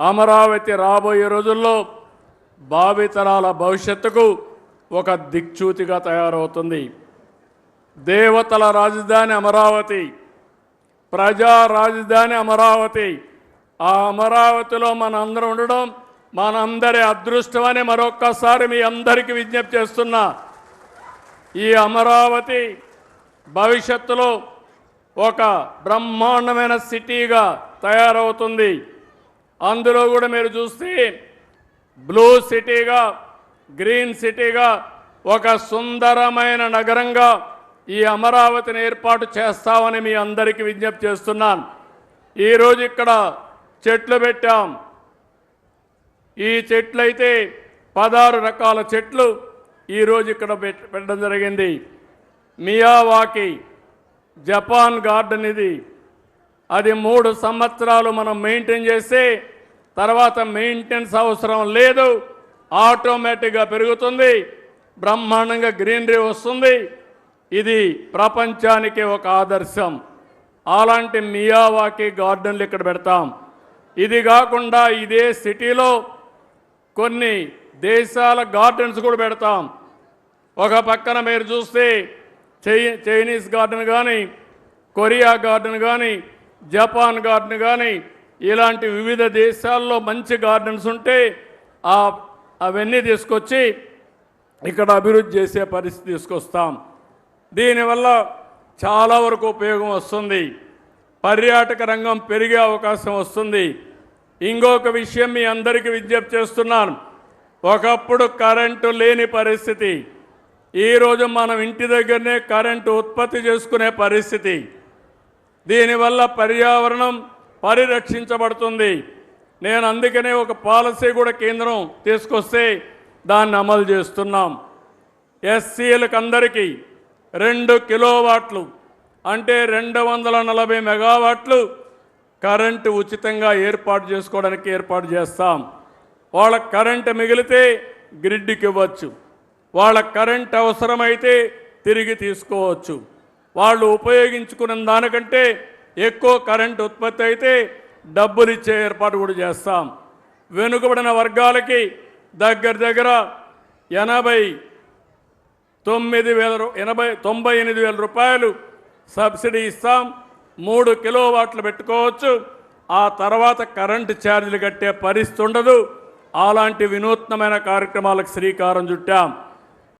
అమరావతి రాబోయే రోజుల్లో భావితరాల భవిష్యత్తుకు ఒక దిక్చూతిగా తయారవుతుంది. దేవతల రాజధాని అమరావతి ప్రజా రాజధాని అమరావతి. ఆ అమరావతిలో మనందరం ఉండడం మనందరి అదృష్టమని మరొక్కసారి మీ అందరికీ విజ్ఞప్తి చేస్తున్నా. ఈ అమరావతి భవిష్యత్తులో ఒక బ్రహ్మాండమైన సిటీగా తయారవుతుంది. అందులో కూడా మీరు చూస్తే బ్లూ సిటీగా గ్రీన్ సిటీగా ఒక సుందరమైన నగరంగా ఈ అమరావతిని ఏర్పాటు చేస్తామని మీ అందరికీ విజ్ఞప్తి చేస్తున్నాను. ఈరోజు ఇక్కడ చెట్లు పెట్టాం. ఈ చెట్లు అయితే పదహారు రకాల చెట్లు ఈరోజు ఇక్కడ పెట్టడం జరిగింది. మియావాకి జపాన్ గార్డెన్ ఇది. అది మూడు సంవత్సరాలు మనం మెయింటైన్ చేస్తే తర్వాత మెయింటెనెన్స్ అవసరం లేదు. ఆటోమేటిక్గా పెరుగుతుంది. బ్రహ్మాండంగా గ్రీనరీ వస్తుంది. ఇది ప్రపంచానికి ఒక ఆదర్శం. అలాంటి మియావాకి గార్డెన్లు ఇక్కడ పెడతాం. ఇది కాకుండా ఇదే సిటీలో కొన్ని దేశాల గార్డెన్స్ కూడా పెడతాం. ఒక పక్కన మీరు చూస్తే చై చైనీస్ గార్డెన్ కానీ కొరియా గార్డెన్ కానీ జపాన్ గార్డెన్ కానీ ఇలాంటి వివిధ దేశాల్లో మంచి గార్డెన్స్ ఉంటే ఆ అవన్నీ తీసుకొచ్చి ఇక్కడ అభివృద్ధి చేసే పరిస్థితి తీసుకొస్తాం. దీనివల్ల చాలా వరకు ఉపయోగం వస్తుంది. పర్యాటక రంగం పెరిగే అవకాశం వస్తుంది. ఇంకొక విషయం మీ అందరికీ విజ్ఞప్తి చేస్తున్నాను. ఒకప్పుడు కరెంటు లేని పరిస్థితి. ఈరోజు మనం ఇంటి దగ్గరనే కరెంటు ఉత్పత్తి చేసుకునే పరిస్థితి. దీనివల్ల పర్యావరణం పరిరక్షించబడుతుంది. నేను అందుకనే ఒక పాలసీ కూడా కేంద్రం తీసుకొస్తే దాన్ని అమలు చేస్తున్నాం. ఎస్సీలకు అందరికీ రెండు కిలోవాట్లు అంటే రెండు వందల నలభై మెగావాట్లు కరెంటు ఉచితంగా ఏర్పాటు చేసుకోవడానికి ఏర్పాటు చేస్తాం. వాళ్ళ కరెంటు మిగిలితే గ్రిడ్కి ఇవ్వచ్చు. వాళ్ళ కరెంట్ అవసరమైతే తిరిగి తీసుకోవచ్చు. వాళ్ళు ఉపయోగించుకున్న దానికంటే ఎక్కువ కరెంట్ ఉత్పత్తి అయితే డబ్బులు ఇచ్చే ఏర్పాటు కూడా చేస్తాం. వెనుకబడిన వర్గాలకి దగ్గర దగ్గర ఎనభై తొమ్మిది వేల ఎనభై తొంభై ఎనిమిది వేల రూపాయలు సబ్సిడీ ఇస్తాం. మూడు కిలో వాట్లు పెట్టుకోవచ్చు. ఆ తర్వాత కరెంటు ఛార్జీలు కట్టే పరిస్థితి ఉండదు. అలాంటి వినూత్నమైన కార్యక్రమాలకు శ్రీకారం చుట్టాం.